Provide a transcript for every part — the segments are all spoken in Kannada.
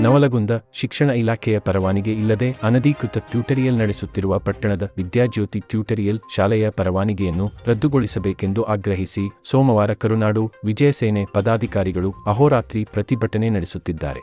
ನವಲಗುಂದ ಶಿಕ್ಷಣ ಇಲಾಖೆಯ ಪರವಾನಿಗೆ ಇಲ್ಲದೆ ಅನಧಿಕೃತ ಟ್ಯೂಟರಿಯಲ್ ನಡೆಸುತ್ತಿರುವ ಪಟ್ಟಣದ ವಿದ್ಯಾಜ್ಯೋತಿ ಟ್ಯೂಟರಿಯಲ್ ಶಾಲೆಯ ಪರವಾನಿಗೆಯನ್ನು ರದ್ದುಗೊಳಿಸಬೇಕೆಂದು ಆಗ್ರಹಿಸಿ ಸೋಮವಾರ ಕರುನಾಡು ವಿಜಯಸೇನೆ ಪದಾಧಿಕಾರಿಗಳು ಅಹೋರಾತ್ರಿ ಪ್ರತಿಭಟನೆ ನಡೆಸುತ್ತಿದ್ದಾರೆ.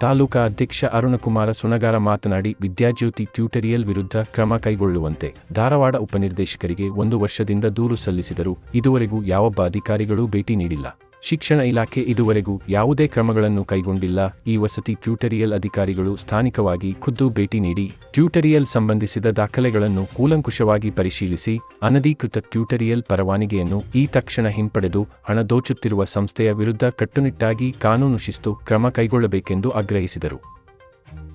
ತಾಲೂಕಾ ಅಧ್ಯಕ್ಷ ಅರುಣಕುಮಾರ ಸುಣಗಾರ ಮಾತನಾಡಿ, ವಿದ್ಯಾಜ್ಯೋತಿ ಟ್ಯೂಟರಿಯಲ್ ವಿರುದ್ಧ ಕ್ರಮ ಕೈಗೊಳ್ಳುವಂತೆ ಧಾರವಾಡ ಉಪನಿರ್ದೇಶಕರಿಗೆ ಒಂದು ವರ್ಷದಿಂದ ದೂರು ಸಲ್ಲಿಸಿದರೂ ಇದುವರೆಗೂ ಯಾವೊಬ್ಬ ಅಧಿಕಾರಿಗಳೂ ಭೇಟಿ ನೀಡಿಲ್ಲ. ಶಿಕ್ಷಣ ಇಲಾಖೆ ಇದುವರೆಗೂ ಯಾವುದೇ ಕ್ರಮಗಳನ್ನು ಕೈಗೊಂಡಿಲ್ಲ. ಈ ವಸತಿ ಟ್ಯೂಟರಿಯಲ್ ಅಧಿಕಾರಿಗಳು ಸ್ಥಾನಿಕವಾಗಿ ಖುದ್ದು ಭೇಟಿ ನೀಡಿ, ಟ್ಯೂಟರಿಯಲ್ ಸಂಬಂಧಿಸಿದ ದಾಖಲೆಗಳನ್ನು ಕೂಲಂಕುಷವಾಗಿ ಪರಿಶೀಲಿಸಿ, ಅನಧಿಕೃತ ಟ್ಯೂಟರಿಯಲ್ ಪರವಾನಗಿಯನ್ನು ಈ ತಕ್ಷಣ ಹಿಂಪಡೆದು ಹಣ ದೋಚುತ್ತಿರುವ ಸಂಸ್ಥೆಯ ವಿರುದ್ಧ ಕಟ್ಟುನಿಟ್ಟಾಗಿ ಕಾನೂನು ಶಿಸ್ತು ಕ್ರಮ ಕೈಗೊಳ್ಳಬೇಕೆಂದು ಆಗ್ರಹಿಸಿದರು.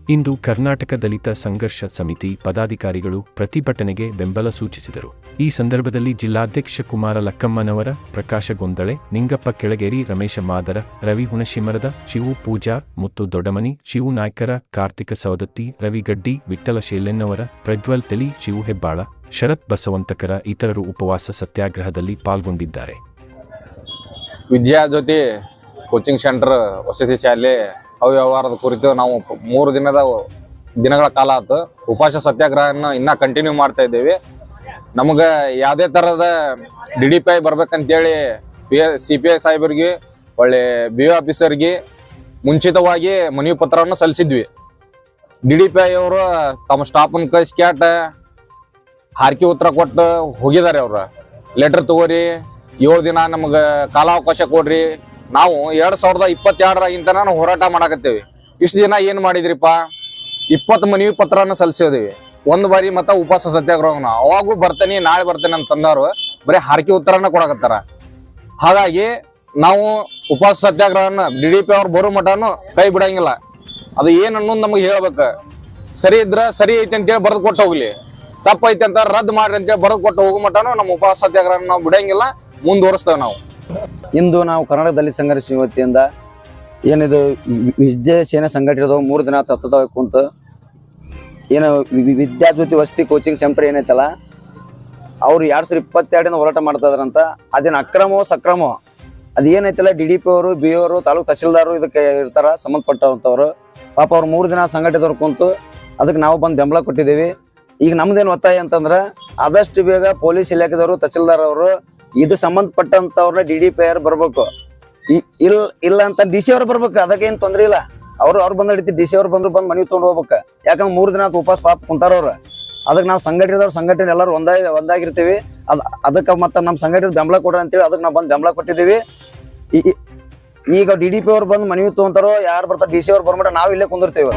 ಇಂದು ಕರ್ನಾಟಕ ದಲಿತ ಸಂಘರ್ಷ ಸಮಿತಿ ಪದಾಧಿಕಾರಿಗಳು ಪ್ರತಿಭಟನೆಗೆ ಬೆಂಬಲ ಸೂಚಿಸಿದರು. ಈ ಸಂದರ್ಭದಲ್ಲಿ ಜಿಲ್ಲಾಧ್ಯಕ್ಷ ಕುಮಾರ ಲಕ್ಕಮ್ಮನವರ, ಪ್ರಕಾಶ ಗೊಂದಳೆ, ನಿಂಗಪ್ಪ ಕೆಳಗೇರಿ, ರಮೇಶ ಮಾದರ, ರವಿ ಹುಣಶಿಮರದ ಶಿವು ಪೂಜಾರ್ ಮುತ್ತು ದೊಡ್ಡಮನಿ, ಶಿವು ನಾಯ್ಕರ, ಕಾರ್ತಿಕ ಸವದತ್ತಿ ರವಿಗಡ್ಡಿ ವಿಠ್ಠಲ ಶೇಲೆನ್ನವರ, ಪ್ರಜ್ವಲ್ ತೆಲಿ, ಶಿವು ಹೆಬ್ಬಾಳ, ಶರತ್ ಬಸವಂತಕರ ಇತರರು ಉಪವಾಸ ಸತ್ಯಾಗ್ರಹದಲ್ಲಿ ಪಾಲ್ಗೊಂಡಿದ್ದಾರೆ. ವಿದ್ಯಾಜ್ಯೋತಿ ಕೋಚಿಂಗ್ ಸೆಂಟರ್ ವಸತಿ ಶಾಲೆ ಅವ್ಯವಹಾರದ ಕುರಿತು ನಾವು ಮೂರು ದಿನದ ದಿನಗಳ ಕಾಲ ಆತು. ಉಪವಾಸ ಸತ್ಯಾಗ್ರಹವನ್ನು ಇನ್ನ ಕಂಟಿನ್ಯೂ ಮಾಡ್ತಾ ಇದ್ದೀವಿ. ನಮಗೆ ಯಾವುದೇ ತರದ ಡಿ ಡಿ ಪಿ ಐ ಬರ್ಬೇಕಂತೇಳಿ ಪಿ ಸಿ ಪಿ ಐ ಸಾಹೇಬರಿಗೆ, ಒಳ್ಳೆ ಬಿ ಆಫೀಸರ್ಗೆ ಮುಂಚಿತವಾಗಿ ಮನವಿ ಪತ್ರವನ್ನು ಸಲ್ಲಿಸಿದ್ವಿ. ಡಿ ಡಿ ಪಿ ಐ ಅವರು ತಮ್ಮ ಸ್ಟಾಫನ್ನು ಕಳಿಸಿ ಕ್ಯಾಟ್ ಹಾರ್ಕಿ ಉತ್ತರ ಕೊಟ್ಟು ಹೋಗಿದ್ದಾರೆ ಅವ್ರ. ಲೆಟರ್ ತಗೋರಿ, ಏಳು ದಿನ ನಮಗೆ ಕಾಲಾವಕಾಶ ಕೊಡ್ರಿ. ನಾವು ಎರಡ್ ಸಾವಿರದ ಇಪ್ಪತ್ತೆರಡರಾಗಿಂತ ನಾವು ಹೋರಾಟ ಮಾಡಾಕತ್ತೇವೆ. ಇಷ್ಟು ದಿನ ಏನ್ ಮಾಡಿದ್ರಿಪ್ಪ ಇಪ್ಪತ್ತು ಮನವಿ ಪತ್ರನ ಸಲ್ಲಿಸಿದೀವಿ ಒಂದ್ ಬಾರಿ ಮತ್ತ ಉಪವಾಸ ಸತ್ಯಾಗ್ರಹನ. ಅವಾಗೂ ಬರ್ತೇನೆ, ನಾಳೆ ಬರ್ತೇನೆ ಅಂತ ತಂದವರು ಬರೀ ಹಾರ್ಕಿ ಉತ್ತರನ ಕೊಡಕತ್ತಾರ. ಹಾಗಾಗಿ ನಾವು ಉಪವಾಸ ಸತ್ಯಾಗ್ರಹನ, ಡಿ ಡಿ ಪಿ ಅವ್ರು ಬರೋ ಮಟನು ಕೈ ಬಿಡಂಗಿಲ್ಲ. ಅದು ಏನ್ ಅನ್ನೋದು ನಮಗೆ ಹೇಳ್ಬೇಕು. ಸರಿ ಇದ್ರ ಸರಿ ಐತೆ ಅಂತೇಳಿ ಬರೆದು ಕೊಟ್ಟು ಹೋಗ್ಲಿ. ತಪ್ಪೈತಿ ಅಂತ ರದ್ದು ಮಾಡ್ರಿ ಅಂತೇಳಿ ಬರೆದು ಕೊಟ್ಟು ಹೋಗೋ ಮಟನು ನಮ್ಮ ಉಪವಾಸ ಸತ್ಯಾಗ್ರಹ ನಾವು ಬಿಡಂಗಿಲ್ಲ, ಮುಂದುವರಿಸ್ತೇವೆ ನಾವು. ಇಂದು ನಾವು ಕರ್ನಾಟಕ ದಲಿತ ಸಂಘರ್ಷ ವತಿಯಿಂದ ಏನಿದು ವಿಜಯ ಸೇನೆ ಸಂಘಟಿತ ಮೂರು ದಿನ ಸತತವಾಗಿ ಕುಂತು ಏನು ವಿದ್ಯಾಜ್ಯೋತಿ ವಸತಿ ಕೋಚಿಂಗ್ ಸೆಂಟರ್ ಏನೈತಲ್ಲ, ಅವ್ರು ಎರಡು ಸಾವಿರ ಇಪ್ಪತ್ತೆರಡಿನ ಹೋರಾಟ ಮಾಡ್ತಾ ಇದಾರಂತ. ಅದೇನು ಅಕ್ರಮವೋ ಸಕ್ರಮೋ ಅದು ಏನೈತಲ್ಲ ಡಿ ಡಿ ಪಿ ಅವರು ಬಿ ಅವರು, ತಾಲೂಕು ತಹಸೀಲ್ದಾರು ಇದಕ್ಕೆ ಇರ್ತಾರ ಸಂಬಂಧಪಟ್ಟಂಥವ್ರು ಪಾಪ ಅವ್ರು ಮೂರು ದಿನ ಸಂಘಟಿತರು ಕುಂತು ಅದಕ್ಕೆ ನಾವು ಬಂದು ಬೆಂಬಲ ಕೊಟ್ಟಿದ್ದೀವಿ. ಈಗ ನಮ್ದೇನು ಒತ್ತಾಯ ಅಂತಂದ್ರೆ, ಆದಷ್ಟು ಬೇಗ ಪೊಲೀಸ್ ಇಲಾಖೆದವರು ತಹಶೀಲ್ದಾರ್ ಅವರು ಇದು ಸಂಬಂಧಪಟ್ಟಂತವ್ರನ್ನ ಡಿ ಡಿ ಪಿ ಆರ್ ಬರ್ಬೇಕು. ಇ- ಇಲ್ ಇಲ್ಲ ಅಂತ ಡಿ ಸಿ ಅವ್ರು ಬರ್ಬೇಕು, ಅದಕ್ಕೇನು ತೊಂದ್ರೆ ಇಲ್ಲ. ಅವ್ರು ಅವ್ರು ಬಂದ್ ಹಿಡಿತಿ ಡಿ ಸಿ ಅವ್ರು ಬಂದ್ರು ಬಂದ್ ಮನಿ ತೊಗೊಂಡು ಹೋಗ್ಬೇಕು. ಯಾಕಂದ್ರೆ ಮೂರ್ ದಿನ ಉಪವಾಸ ಪಾಪ ಕುಂತಾರ ಅವ್ರು. ಅದಕ್ಕೆ ನಾವು ಸಂಘಟನೆದವ್ರು ಸಂಘಟನೆ ಎಲ್ಲರೂ ಒಂದಾಗಿ, ಒಂದಾಗಿರ್ತೀವಿ. ಅದ್, ಅದಕ್ಕೆ ಮತ್ತೆ ನಮ್ಮ ಸಂಘಟನೆ ಬೆಂಬಲ ಕೊಡ್ರಿ ಅಂತೇಳಿ ಅದಕ್ಕೆ ನಾವು ಬಂದು ಬೆಂಬಲ ಕೊಟ್ಟಿದ್ದೀವಿ. ಈಗ ಡಿ ಡಿ ಪಿ ಅವ್ರು ಬಂದು ಮನವಿ ತೊಗೊಂತಾರೋ, ಯಾರು ಬರ್ತಾರೆ ಡಿ ಸಿ ಅವ್ರು ಬರ್ಬಿಟ್ರೆ ನಾವು ಇಲ್ಲೇ ಕುಂದಿರ್ತೀವಿ.